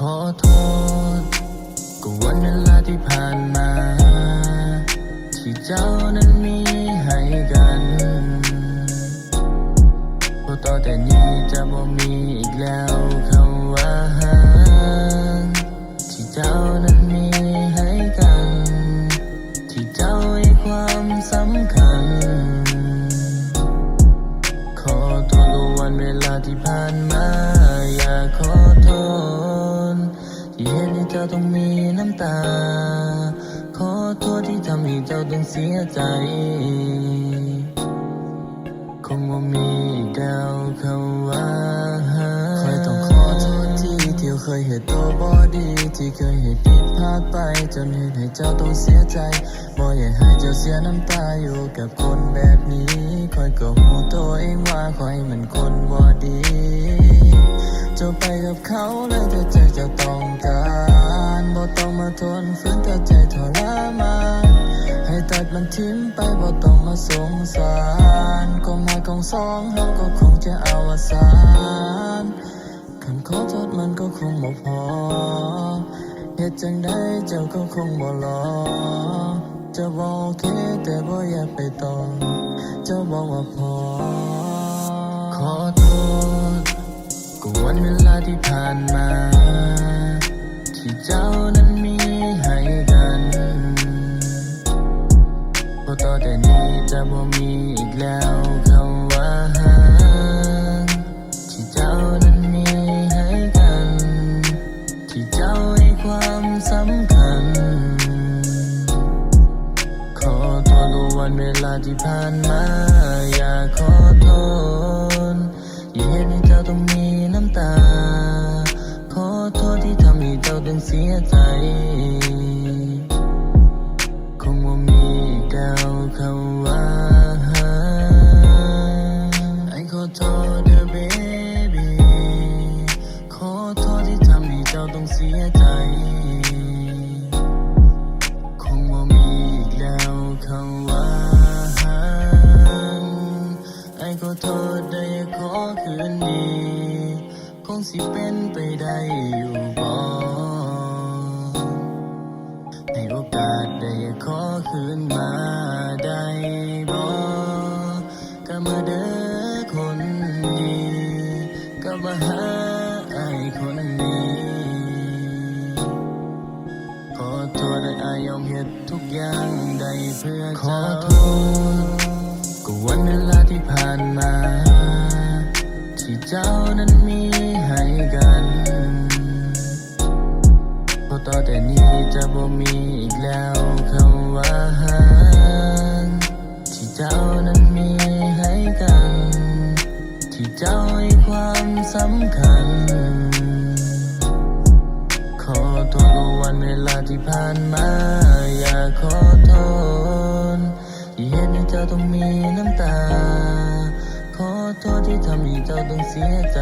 ขอโทษกับวันเวลาที่ผ่านมา ที่เจ้านั้นมีให้กันเพราะต่อแต่นี้จะบ่มีอีกแล้วคำว่าหางที่เจ้านั้นมีให้กัน ที่เจ้าให้ความสำคัญ ขอโทษกับวันเวลาที่ผ่านมา อยากขอโทษ เห็นให้เจ้าต้องมีน้ำตา ขอโทษที่ทำให้เจ้าต้องเสียใจ คงว่ามีอีกแล้วคำว่าคอยต้องขอโทษที่ที่เคยเหตุตัวบอดีที่เคยเหตุผิดพลาดไปจนเหตุให้เจ้าต้องเสียใจบ่อยากให้เจ้าเสียน้ำตาอยู่กับคนแบบนี้ คอยก็หูตัวเองว่าคอยมันคนบ่ดี เจ้าไปกับเขาเลยแต่ใจจะต้องการบ่ต้องมาทนฝืนแต่ใจทรมานให้ตัดมันทิ้งไปบ่ต้องมาสงสารก็มาของสองเราก็คงจะเอวสานคำขอโทษมันก็คงบ่พอเหตุจังใดเจ้าก็คงบ่รอจะบอกโอเคแต่บ่อยากไปต่อจ้าบอกว่าพอขอโทษ ก็วันเวลาที่ผ่านมา ที่เจ้านั้นมีให้กันพราะต่อแต่นี้จะบ่มีอีกแล้วคำว่าห่างที่เจ้านั้นมีให้กัน ที่เจ้าให้ความสำคัญ ขอโทษกับวันเวลาที่ผ่านมา อยากขอโทษที่าเห็น สียใจ คงว่ามีอีกแล้วคำว่าหางไอ้ขอโทษเด้อ baby ขอโทษที่ทำให้เจ้าต้องเสียใจ คงว่ามีอีกแล้วคำว่าหางไอ้ขอโทษได้ขอคืนนี้คงสิเป็นไปได้อยู่บ่ มาเด้อคนดีก็มาหาไอ้คนนี้ขอโทษและอายยอมเหตุทุกอย่างได้เพื่อขอโทษก็วันเวลาที่ผ่านมา ที่เจ้านั้นมีให้กันเพราะต่อแต่นี้จะบ่มีอีกแล้วคำว่าหาที่เจ้านั้นมี เจ้าให้ความสำคัญ ขอโทษกับวันเวลาที่ผ่านมา อยากขอโทษที่เห็นให้เจ้าต้องมีน้ำตา ขอโทษที่ทำให้เจ้าต้องเสียใจ